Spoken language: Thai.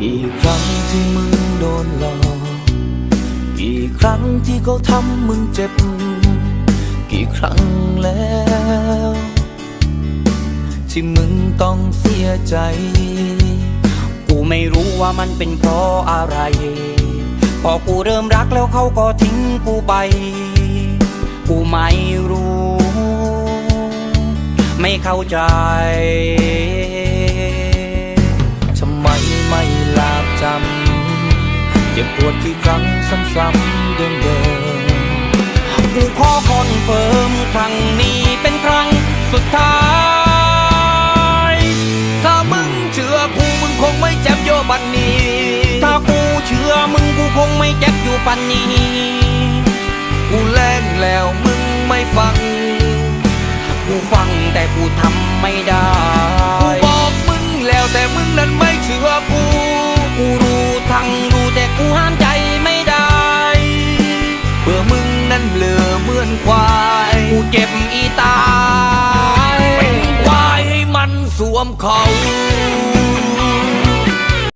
กี่ครั้งที่มึงโดนหลอก กี่ครั้งที่เขาทำมึงเจ็บ กี่ครั้งแล้ว ที่มึงต้องเสียใจ กูไม่รู้ว่ามันเป็นเพราะอะไร พอกูเริ่มรักแล้วเขาก็ทิ้งกูไป กูไม่รู้ ไม่เข้าใจ เจ็บปวดกี่ครั้งซ้ำๆเดิมๆกูขอคอนเฟิร์มครั้งนี้เป็นครั้งสุดท้าย ถ้ามึงเชื่อกูมึงคงไม่เจ็บโยบันนี้ ถ้ากูเชื่อมึงกูคงไม่เจ็บอยู่ปันนี้ กูแล้งแล้วมึงไม่ฟัง กูฟังแต่กูทำไม่ได้ กูบอกมึงแล้วแต่มึงนั้นไม่เชื่อกู กูรู้ทั้ง กูห้ามใจไม่ได้เพื่อมึงนั้นเหลือเหมือนควาย กูเจ็บอีตาย เป็นควายให้มันสวมเขา